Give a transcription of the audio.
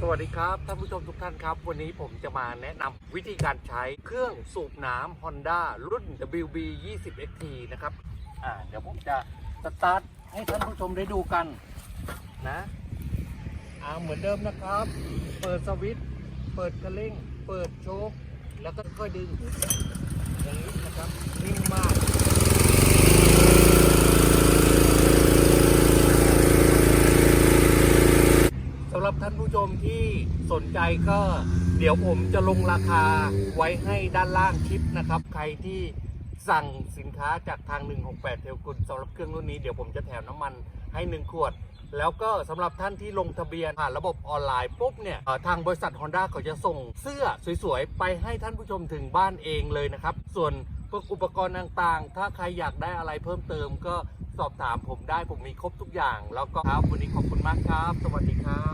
สวัสดีครับ ท่านผู้ชมทุกท่านครับ วันนี้ผมจะมาแนะนำวิธีการใช้เครื่องสูบน้ำ Honda รุ่น WB 20 XT นะครับอ่าเดี๋ยวผมจะสตาร์ทให้ท่านผู้ชมได้ดูกันนะอ่าเหมือนเดิมนะครับ เปิดสวิตช์เปิดกระเร่ง เปิดโชคแล้วก็ค่อยดึงอย่างนี้นะครับนิ่มมาก สำหรับท่าน ผู้ชมที่สนใจก็เดี๋ยวผมจะลงราคาไว้ให้ด้านล่างคลิปนะครับ ใครที่สั่งสินค้าจากทาง 168 เทลกุลสำหรับเครื่องรุ่นนี้เดี๋ยวผมจะแถมน้ำมันให้ 1 ขวด แล้วก็สำหรับท่านที่ลงทะเบียนผ่านระบบออนไลน์ปุ๊บเนี่ยทางบริษัท Honda เขาจะส่งเสื้อสวยๆ ไปให้ท่านผู้ชมถึงบ้านเองเลยนะครับ ส่วนพวกอุปกรณ์ต่างๆ ถ้าใครอยากได้อะไรเพิ่มเติมก็สอบถามผมได้ผมมีครบทุกอย่าง แล้วก็ครับวันนี้ขอบคุณมากครับ สวัสดีครับ